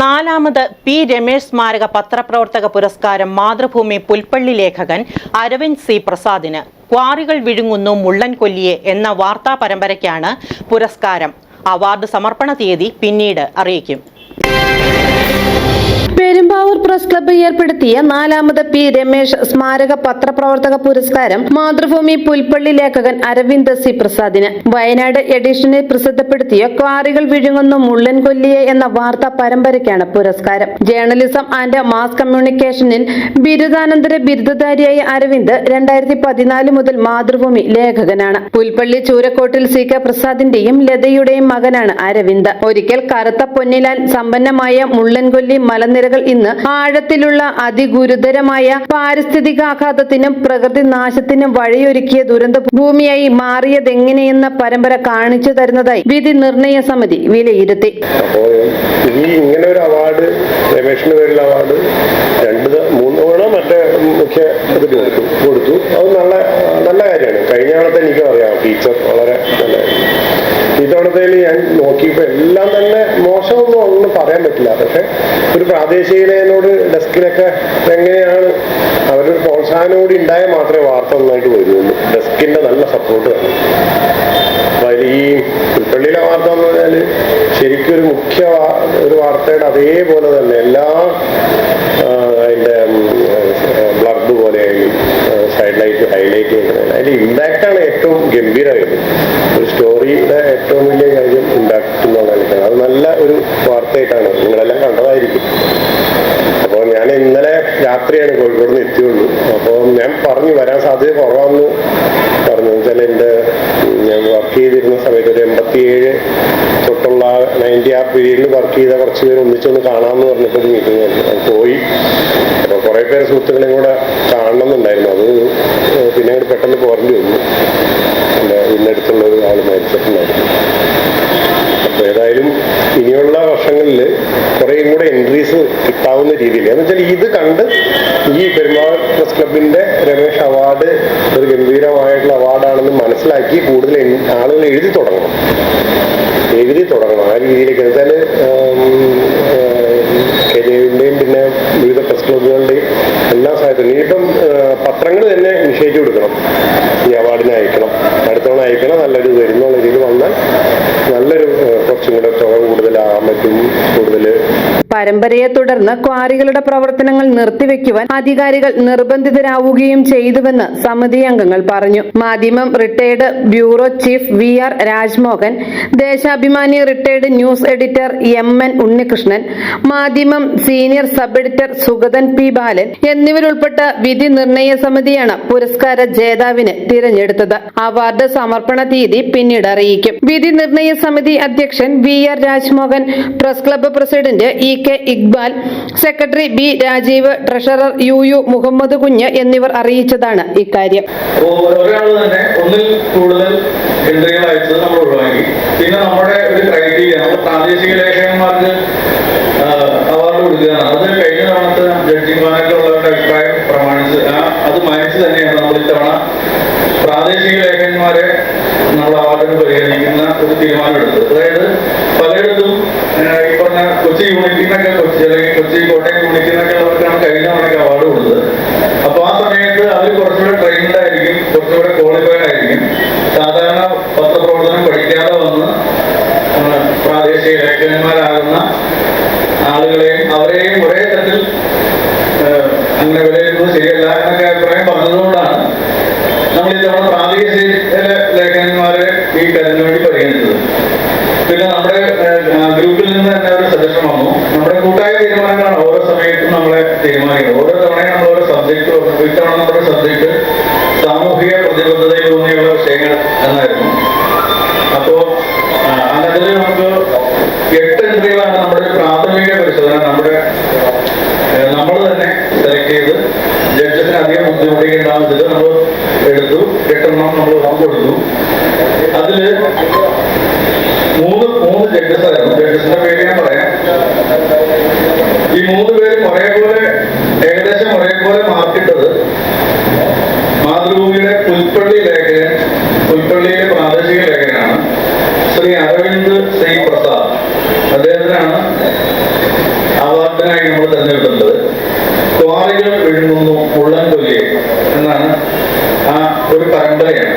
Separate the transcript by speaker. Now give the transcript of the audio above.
Speaker 1: നാലാമത് പി രമേശ് സ്മാരക പത്രപ്രവർത്തക പുരസ്കാരം മാതൃഭൂമി പുൽപ്പള്ളി ലേഖകൻ അരവിന്ദ് സി പ്രസാദിന്. ക്വാറികൾ വിഴുങ്ങുന്നു മുള്ളൻ കൊല്ലിയെ എന്ന വാർത്താ പരമ്പരയ്ക്കാണ് പുരസ്കാരം. അവാർഡ് സമർപ്പണ തീയതി പിന്നീട് അറിയിക്കും.
Speaker 2: പെരുമ്പാവൂർ പ്രസ് ക്ലബ്ബ് ഏർപ്പെടുത്തിയ നാലാമത് പി രമേശ് സ്മാരക പത്രപ്രവർത്തക പുരസ്കാരം മാതൃഭൂമി പുൽപ്പള്ളി ലേഖകൻ അരവിന്ദ് സി പ്രസാദിന്. വയനാട് എഡിഷനിൽ പ്രസിദ്ധപ്പെടുത്തിയ ക്വാറികൾ വിഴുങ്ങുന്ന മുള്ളൻ കൊല്ലിയെ എന്ന വാർത്താ പരമ്പരയ്ക്കാണ് പുരസ്കാരം. ജേർണലിസം ആൻഡ് മാസ് കമ്മ്യൂണിക്കേഷനിൽ ബിരുദാനന്തര ബിരുദധാരിയായ അരവിന്ദ് രണ്ടായിരത്തി പതിനാല് മുതൽ മാതൃഭൂമി ലേഖകനാണ്. പുൽപ്പള്ളി ചൂരക്കോട്ടിൽ സി കെ പ്രസാദിന്റെയും ലതയുടെയും മകനാണ് അരവിന്ദ്. ഒരിക്കൽ കറുത്ത പൊന്നിലാൽ സമ്പന്നമായ മുള്ളൻകൊല്ലി മലനിരകൾ ഇന്ന് ആഴത്തിലുള്ള അതിഗുരുതരമായ പാരിസ്ഥിതിക പാരിസ്ഥിതികാഘാതത്തിനും പ്രകൃതി നാശത്തിനും വഴിയൊരുക്കിയ ദുരന്ത ഭൂമിയായി മാറിയതെങ്ങനെയെന്ന പരമ്പര കാണിച്ചു തരുന്നതായി വിധി നിർണയ സമിതി വിലയിരുത്തി.
Speaker 3: ഇങ്ങനെ ഒരു അവാർഡ് രമേഷിന്റെ പേരിൽ അവാർഡ് രണ്ട് മൂന്ന് തവണ മറ്റേ മുഖ്യ കൊടുത്തു. കൊടുത്തു. അത് നല്ല നല്ല കാര്യമാണ്. കഴിഞ്ഞ തവണത്തെ എനിക്കും അറിയാം ടീച്ചർ വളരെ നല്ല. ഇത്തവണത്തേൽ ഞാൻ നോക്കിയപ്പോൾ എല്ലാം തന്നെ മോശമൊന്നും ഒന്നും പറയാൻ പറ്റില്ല. പക്ഷെ പ്രാദേശികനോട് ഡെസ്കിലൊക്കെ എങ്ങനെയാണ് അവരൊരു പ്രോത്സാഹനം കൂടി ഉണ്ടായാൽ മാത്രമേ വാർത്ത നന്നായിട്ട് വരുള്ളൂ. ഡെസ്കിന്റെ നല്ല സപ്പോർട്ട് വേണം. അപ്പൊ അതിൽ ഈ പുൽപ്പള്ളിയിലെ വാർത്ത എന്ന് പറഞ്ഞാൽ ശരിക്കും ഒരു മുഖ്യ ഒരു വാർത്തയുടെ അതേപോലെ തന്നെ എല്ലാ അതിന്റെ ബ്ലർബ് പോലെയായും സൈഡ് ലൈറ്റ് ഹൈലൈറ്റ് ചെയ്യുന്നത് അതിന്റെ ഇമ്പാക്റ്റാണ് ഏറ്റവും ഗംഭീരമായത്. ഒരു സ്റ്റോറിയുടെ ഏറ്റവും വലിയ കാര്യം ഇമ്പാക്ട് എന്നുള്ളതാണ് എനിക്ക് അത് നല്ല ഒരു വാർത്തയായിട്ടാണ് നിങ്ങളെല്ലാം കണ്ടതായിരിക്കും അപ്പോൾ ഞാൻ ഇന്നലെ രാത്രിയാണ് കോഴിക്കോട് നിന്ന് എത്തിയുള്ളൂ. അപ്പോൾ ഞാൻ പറഞ്ഞു വരാൻ സാധ്യത കുറവാണെന്ന് പറഞ്ഞു. വെച്ചാൽ എന്റെ ഞാൻ വർക്ക് ചെയ്തിരുന്ന സമയത്ത് ഒരു എൺപത്തിയേഴ് തൊട്ടുള്ള നയന്റി ആ പീരീഡിൽ വർക്ക് ചെയ്ത കുറച്ച് പേര് ഒന്നിച്ചൊന്ന് കാണാമെന്ന് പറഞ്ഞിട്ട് മീറ്റിംഗ് ഞാൻ പോയി. അപ്പോൾ കുറേ പേര് സുഹൃത്തുക്കളെയും കൂടെ കാണണമെന്നുണ്ടായിരുന്നു. അത് പിന്നെ അങ്ങോട്ട് പെട്ടെന്ന് പോരേണ്ടി വന്നു. എന്റെ ഇന്നടുത്തുള്ള ഒരു ആൾ മരിച്ചിട്ടുണ്ടായിരുന്നു. അപ്പോൾ ഏതായാലും ഇനിയുള്ള വർഷങ്ങളിൽ കുറേയും കൂടെ എൻട്രീസ് രീതിയിൽ എന്ന് വെച്ചാൽ ഇത് കണ്ട് ഈ പെരുമാൾ പ്രസ് ക്ലബിന്റെ രമേശ് അവാർഡ് ഒരു ഗംഭീരമായിട്ടുള്ള അവാർഡാണെന്ന് മനസ്സിലാക്കി കൂടുതൽ ആളുകൾ എഴുതി തുടങ്ങണം. എഴുതി തുടങ്ങണം. ആ രീതിയിലേക്ക് വെച്ചാൽ കെരിയറിന്റെയും പിന്നെ വിവിധ പ്രസ് ക്ലബുകളുടെയും എല്ലാ സാഹചര്യത്തിലും ഇനിയിപ്പം പത്രങ്ങൾ തന്നെ നിഷേധിച്ചു കൊടുക്കണം ഈ അവാർഡിന്
Speaker 2: പരമ്പരയെ തുടർന്ന് ക്വാറികളുടെ പ്രവർത്തനങ്ങൾ നിർത്തിവെക്കുവാൻ അധികാരികൾ നിർബന്ധിതരാവുകയും ചെയ്തുവെന്ന് സമിതി അംഗങ്ങൾ പറഞ്ഞു. Madhyamam retired bureau chief V R Rajmohan Deshabhimani retired news editor M N Unnikrishnan Madhyamam senior sub editor Sugathan P Balan എന്നിവരുൾപ്പെട്ട വിധി നിർണയ സമിതിയാണ് പുരസ്കാര ജേതാവിന് തിരഞ്ഞെടുത്തത്. അവാർഡ് സമർപ്പണ തീയതി പിന്നീട് അറിയിക്കും. വിധി നിർണയ സമിതി അധ്യക്ഷൻ V R Rajmohan press club president E K Iqbal secretary B Rajeev treasurer U U Muhammad Kunju എന്നിവർ അറിയിച്ചതാണ് ഇക്കാര്യം.
Speaker 4: ഒന്നിൽ കൂടുതൽ എൻട്രികൾ അയച്ചത് നമ്മൾ ഒഴിവാക്കി പിന്നെ നമ്മുടെ ഒരു ക്രൈറ്റീരിയ നമ്മൾ പ്രാദേശിക ലേഖകന്മാർക്ക് അവാർഡ് കൊടുക്കുകയാണ്. അത് കഴിഞ്ഞ തവണത്തെ ജഡ്ജിമാരൊക്കെ ഉള്ളവരുടെ അഭിപ്രായം പ്രമാണിച്ച് അത് മാനിച്ച് തന്നെയാണ് നമ്മൾ ഇത്തവണ പ്രാദേശിക ലേഖകന്മാരെ നമ്മൾ ആദ്യം പരിഗണിക്കുന്ന ഒരു തീരുമാനമെടുത്തു. അതായത് പലയിടത്തും ഈ പറഞ്ഞ കൊച്ചി യൂണിറ്റിനൊക്കെ കൊച്ചി അല്ലെങ്കിൽ കൊച്ചി കോട്ടയം യൂണിറ്റിനൊക്കെ അവർക്കാണ് കഴിഞ്ഞ തവണയ്ക്ക് അവാർഡ് കൊടുത്തത്. അപ്പൊ ആ സമയത്ത് അവർ കുറച്ചുകൂടെ ട്രെയിൻഡ് ആയിരിക്കും കുറച്ചുകൂടെ ക്വാളിഫൈഡ് ആയിരിക്കും. സാധാരണ പത്രപ്രവർത്തനം പഠിക്കാതെ വന്ന് പ്രാദേശിക ലേഖകന്മാരാകുന്ന ആളുകളെയും അവരെയും നമ്മൾ ഇത്തവണ പ്രാദേശിക ലേഖകന്മാരെ ഈ കരുതിന് വേണ്ടി പരിഗണിച്ചത്. പിന്നെ നമ്മുടെ ഗ്രൂപ്പിൽ നിന്ന് തന്നെ ഒരു സജഷൻ വന്നു. നമ്മുടെ കൂട്ടായ തീരുമാനങ്ങളാണ് ഓരോ സമയത്തും നമ്മളെ തീരുമാനിക്കുന്നത്. ഓരോ തവണയും നമ്മൾ ഓരോ സബ്ജക്ട് ഇത്തവണ നമ്മുടെ സബ്ജക്ട് സാമൂഹിക പ്രതിബദ്ധതയിലൂന്നിയുള്ള വിഷയങ്ങൾ എന്നായിരുന്നു. അപ്പോ അതിൽ നമുക്ക് എട്ട് എൻട്രികളാണ് നമ്മുടെ പ്രാഥമിക പരിശോധന നമ്മുടെ നമ്മൾ തന്നെ സെലക്ട് ചെയ്ത് ജഡ്ജസിന് അധികം ബുദ്ധിമുട്ടിക്കേണ്ടാവുന്നത് നമ്മൾ എട്ടെണ്ണം നമ്മൾ പങ്കെടുത്തു അതിൽ മൂന്ന് മൂന്ന് ജഡ്ജസ് ആയിരുന്നു ജഡ്ജസിന്റെ പേര് ഞാൻ പറയാം. ഈ മൂന്ന് പേര് പേരും ഒരേപോലെ ഏകദേശം ഒരേപോലെ മാർക്കിട്ടത് മാതൃഭൂമിയുടെ പുൽപ്പള്ളി ലേഖകൻ പുൽപ്പള്ളിയിലെ പ്രാദേശിക ലേഖകനാണ് ശ്രീ അരവിന്ദ് ശ്രീ പ്രസാദ്. അദ്ദേഹത്തിനാണ് അവാർഡിനായി നമ്മൾ തെരഞ്ഞെടുക്കുന്നത് ക്വാറികൾ വിഴുങ്ങുന്നു മുള്ളൻ കൊല്ലിയെ എന്നാണ് ആ ഒരു പരമ്പരയാണ്